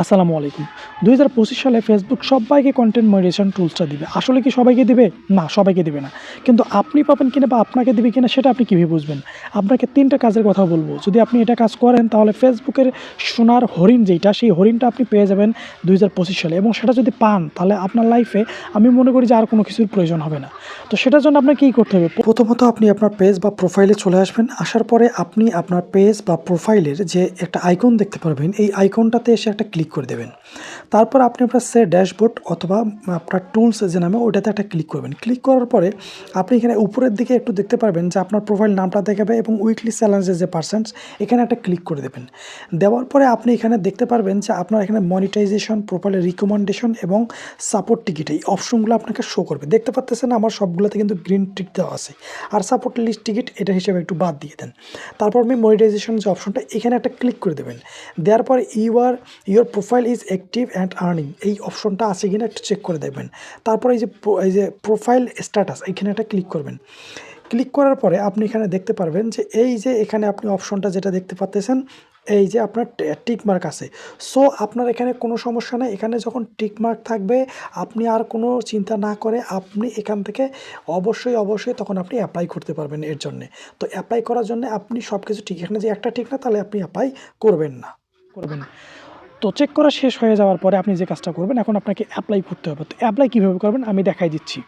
আসসালামু আলাইকুম। দুই হাজার পঁচিশ সালে ফেসবুক সবাইকে কন্টেন্ট মডারেশন টুলসটা দিবে। আসলে কি সবাইকে দিবে? না, সবাইকে দিবে না। কিন্তু আপনি পাবেন কিনা বা আপনাকে দিবে কিনা সেটা আপনি কীভাবে বুঝবেন? আপনাকে তিনটা কাজের কথা বলব। যদি আপনি এটা কাজ করেন, তাহলে ফেসবুকের সোনার হরিণ যেটা সেই হরিণটা আপনি পেয়ে যাবেন দুই হাজার পঁচিশ সালে। এবং সেটা যদি পান, তাহলে আপনার লাইফে আমি মনে করি যে আর কোনো কিছুর প্রয়োজন হবে না। তো সেটার জন্য আপনাকে কী করতে হবে? প্রথমত আপনি আপনার পেজ বা প্রোফাইলে চলে আসবেন। আসার পরে আপনি আপনার পেজ বা প্রোফাইলের যে একটা আইকন দেখতে পারবেন, এই আইকনটাতে এসে একটা ক্লিক করে দেবেন। তারপর আপনি আপনার সে ড্যাশবোর্ড অথবা আপনার টুলস যে নামে ওটাতে একটা ক্লিক করবেন। ক্লিক করার পরে আপনি এখানে উপরের দিকে একটু দেখতে পারবেন যে আপনার প্রোফাইল নামটা দেখাবে এবং উইকলি চ্যালেঞ্জের যে পার্সেন্টস এখানে একটা ক্লিক করে দেবেন। দেওয়ার পরে আপনি এখানে দেখতে পারবেন যে আপনার এখানে মনিটাইজেশন প্রোফাইলের রিকমেন্ডেশন এবং সাপোর্ট টিকিট এই অপশনগুলো আপনাকে শো করবে। দেখতে পাচ্ছেন আমার সবগুলোতে কিন্তু গ্রিন টিক দেওয়া আছে। আর সাপোর্ট লিস্ট টিকিট এটা হিসেবে একটু বাদ দিয়ে দেন। তারপর আপনি মনিটাইজেশন যে অপশনটা এখানে একটা ক্লিক করে দেবেন। দেওয়ার পর you are your profile is active and earning এই অপশনটা আছে কিনা একটু চেক করে দেখবেন। তারপরে এই যে এই যে প্রোফাইল স্ট্যাটাস এখানে একটা ক্লিক করবেন। ক্লিক করার পরে আপনি এখানে দেখতে পারবেন যে এই যে এখানে আপনি অপশনটা যেটা দেখতে পাচ্তেছেন, এই যে আপনার টিক মার্ক আছে। সো আপনার এখানে কোনো সমস্যা নেই। এখানে যখন টিক মার্ক থাকবে, আপনি আর কোনো চিন্তা না করে আপনি এখান থেকে অবশ্যই অবশ্যই তখন আপনি অ্যাপ্লাই করতে পারবেন এর জন্যে। তো অ্যাপ্লাই করার জন্য আপনি সব কিছু ঠিক, এখানে যে একটা ঠিক না, তাহলে আপনি অ্যাপ্লাই করবেন না। করবেন তো চেক করা শেষ হয়ে যাওয়ার পরে আপনি যে কাজটা করবেন, এখন আপনাকে অ্যাপ্লাই করতে হবে। তো অ্যাপ্লাই কীভাবে করবেন আমি দেখাই দিচ্ছি।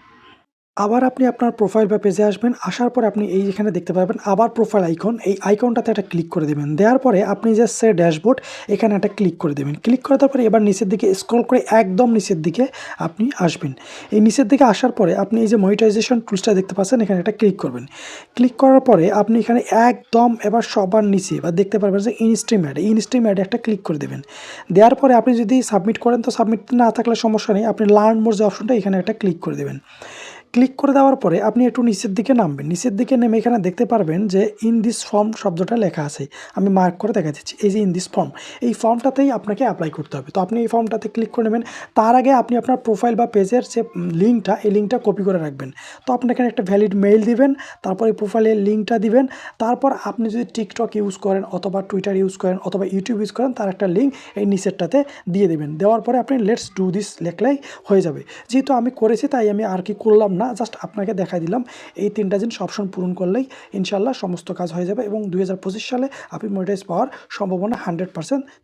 আবার আপনি আপনার প্রোফাইল বা পেজে আসবেন, আসার পরে আপনি এই যেখানে দেখতে পারবেন আবার প্রোফাইল আইকন এই আইকনটাতে একটা ক্লিক করে দেবেন। দেওয়ার পরে আপনি যে সে ড্যাশবোর্ড এখানে একটা ক্লিক করে দেবেন। ক্লিক করে তারপরে এবার নিচের দিকে স্ক্রল করে একদম নিচের দিকে আপনি আসবেন। এই নিচের দিকে আসার পরে আপনি এই যে মনিটাইজেশন টুলসটা দেখতে পাচ্ছেন, এখানে একটা ক্লিক করবেন। ক্লিক করার পরে আপনি এখানে একদম এবার সবার নিচে এবার দেখতে পারবেন যে ইনস্ট্রিম অ্যাড ইনস্ট্রিম অ্যাডে একটা ক্লিক করে দেবেন। দেওয়ার পরে আপনি যদি সাবমিট করেন, তো সাবমিট না থাকলে সমস্যা নেই, আপনি লার্ন মোর যে অপশনটা এখানে একটা ক্লিক করে দেবেন। ক্লিক করে দেওয়ার পরে আপনি একটু নিচের দিকে নামবেন। নিচের দিকে নেমে এখানে দেখতে পারবেন যে ইন দিস ফর্ম শব্দটা লেখা আছে। আমি মার্ক করে দেখা দিচ্ছি এই যে ইন দিস ফর্ম এই ফর্মটাতেই আপনাকে অ্যাপ্লাই করতে হবে। তো আপনি এই ফর্মটাতে ক্লিক করে নেবেন। তার আগে আপনি আপনার প্রোফাইল বা পেজের যে লিঙ্কটা এই লিঙ্কটা কপি করে রাখবেন। তো আপনি এখানে একটা ভ্যালিড মেইল দিবেন, তারপর এই প্রোফাইলের লিঙ্কটা দিবেন। তারপর আপনি যদি টিকটক ইউজ করেন অথবা টুইটার ইউজ করেন অথবা ইউটিউব ইউজ করেন, তার একটা লিঙ্ক এই নিচেরটাতে দিয়ে দেবেন। দেওয়ার পরে আপনি লেটস ডু দিস লেখলেই হয়ে যাবে। যেহেতু আমি করেছি, তাই আমি আর কি করলাম না জাস্ট আপনাকে দেখাই দিলাম। এই তিনটা জিনিস অপশন পূরণ করলেই ইনশাল্লাহ সমস্ত কাজ হয়ে যাবে এবং দুই হাজার পঁচিশ সালে আপনি মনিটাইজ পাওয়ার সম্ভাবনা হান্ড্রেড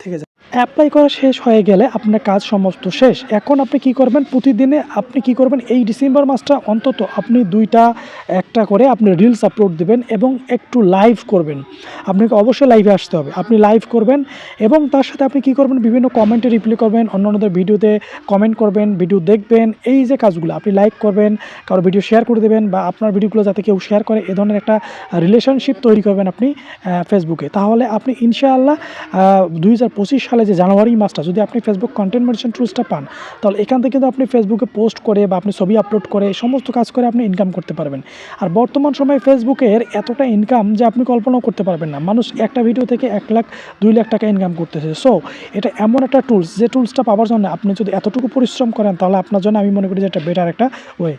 থেকে যাবে। অ্যাপ্লাই করা শেষ হয়ে গেলে আপনার কাজ সমস্ত শেষ। এখন আপনি কি করবেন? প্রতিদিনে আপনি কি করবেন? এই ডিসেম্বর মাসটা অন্তত আপনি দুইটা, একটা করে আপনি রিলস আপলোড দেবেন এবং একটু লাইভ করবেন। আপনাকে অবশ্যই লাইভে আসতে হবে। আপনি লাইভ করবেন এবং তার সাথে আপনি কি করবেন? বিভিন্ন কমেন্টে রিপ্লাই করবেন, অন্যান্যদের ভিডিওতে কমেন্ট করবেন ভিডিও দেখবেন, এই যে কাজগুলো। আপনি লাইক করবেন, কারও ভিডিও শেয়ার করে দেবেন বা আপনার ভিডিওগুলো যাতে কেউ শেয়ার করে, এ ধরনের একটা রিলেশনশিপ তৈরি করবেন আপনি ফেসবুকে তাহলে আপনি ইনশাআল্লাহ দুই হাজার পঁচিশ সালে যে জানুয়ারি মাসটা যদি আপনি ফেসবুক কন্টেন্ট মডিশন টুলসটা পান, তাহলে এখান থেকে কিন্তু আপনি ফেসবুকে পোস্ট করে বা আপনি ছবি আপলোড করে সমস্ত কাজ করে আপনি ইনকাম করতে পারবেন। আর বর্তমান সময়ে ফেসবুকের এতটা ইনকাম যে আপনি কল্পনাও করতে পারবেন না। মানুষ একটা ভিডিও থেকে এক লাখ, দুই লাখ টাকা ইনকাম করতেছে। সো এটা এমন একটা টুলস যে টুলসটা পাওয়ার জন্য আপনি যদি এতটুকু পরিশ্রম করেন, তাহলে আপনার জন্য আমি মনে করি যে এটা বেটার একটা ওয়ে